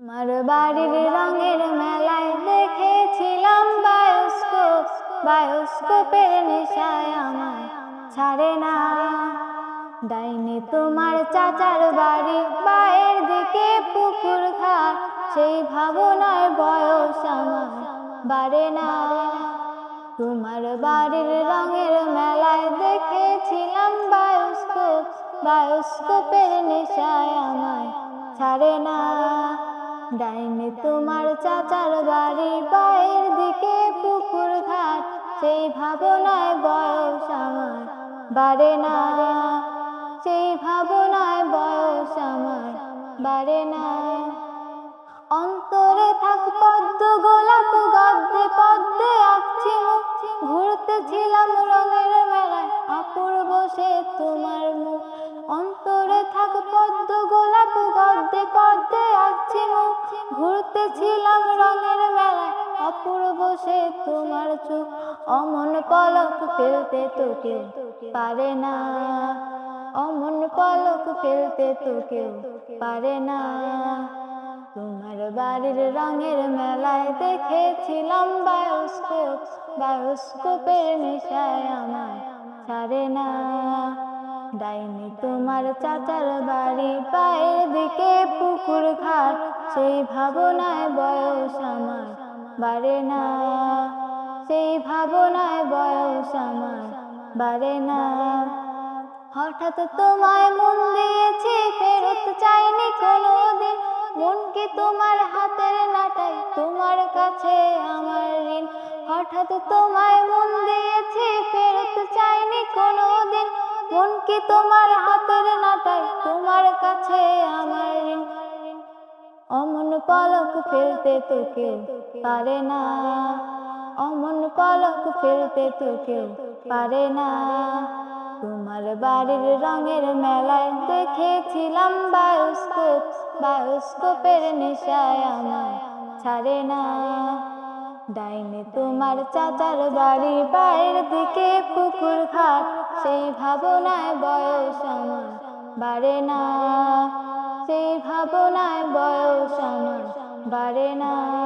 আমার বাড়ির রঙের মেলায় দেখেছিলাম বায়োস্কোপ। বায়োস্কোপের নেশায় আমায় ছাড়ে না। ডাইনি তোমার চাচার বাড়ি, বায়ের দিকে পুকুর ঘাট। সেই ভাবনায় বয়স আমার বাড়ে না। তোমার বাড়ির রঙের মেলায় দেখেছিলাম বায়োস্কোপ। বায়োস্কোপের নেশায় আমায় ছাড়ে না। ডাইনি তোমার চাচার বাড়ি বাইরের দিকে পুকুর ঘাট। সেই ভাবনায় বয়স আমার, বাড়ে না। সেই ভাবনায় বয়স আমার, বাড়ে না। অন্তরে থাক পদ্ম গোলাপ ঘুরতেছিলাম রঙের মেলায়, অপূর্ব সে তোমার চোখ, অমন পলক ফেলতে তো কেউ পারে না। অমন পলক ফেলতে তো কেউ পারে না। তোমার বাড়ির রঙের মেলায় দেখেছিলাম বায়োস্কোপ, বায়োস্কোপের নেশায় আমায় ছাড়ে না। ডাইনি তোমার চাচার বাড়ি, পায়ের দিকে পুকুর ঘাট, সেই ভাবনায় বয়স আমার, বাড়ে না। সেই ভাবনায় বয়স আমার, বাড়ে না। হঠাৎ তোমায় মন দিয়েছি, ফেরত চাইনি কোনোদিন। মন কি তোমার হাতের নাটাই তোমার কাছে আমার ঋণ। হঠাৎ তোমায় কি তোমার হাতের নাটাই তোমার কাছে আমার অমন পলক ফেলতে তো কেউ পারে না। অমন পলক ফেলতে তো কেউ পারে না। তোমার বাড়ির রঙের মেলায় দেখেছিলাম বায়োস্কোপ, বায়োস্কোপের নেশায় আমায় ছাড়ে না। ডাইনি তোমার চাচার বাড়ি বাইরের দিকে পুকুর ঘাট। সেই ভাবনায় বয়স আমার, বাড়ে না। সেই ভাবনায় বয়স আমার, বাড়ে না।